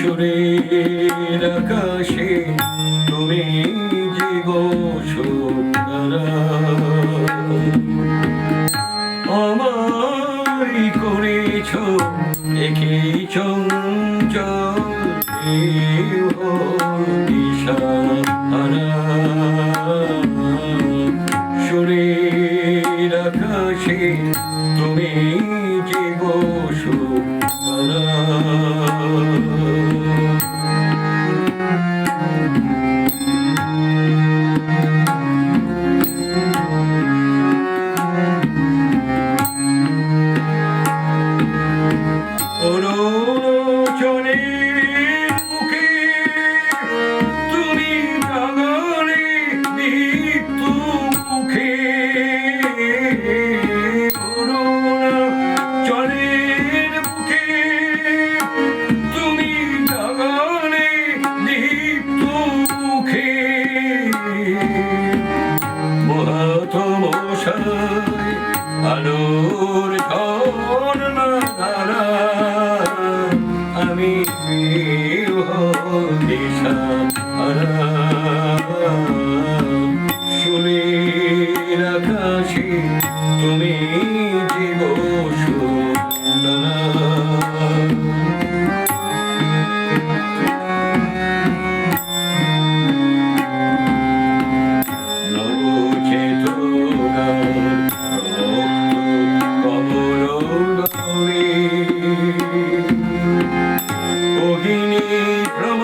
সুরের আকাশে তুমি যে গো আমায় করেছ একে চঞ্চল সুরের আকাশে মহাতমশাই আলোর ঝর্ণা ধারা আমি দিশা শুনের আকাশে তুমি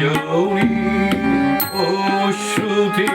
জননী অশ্রুতি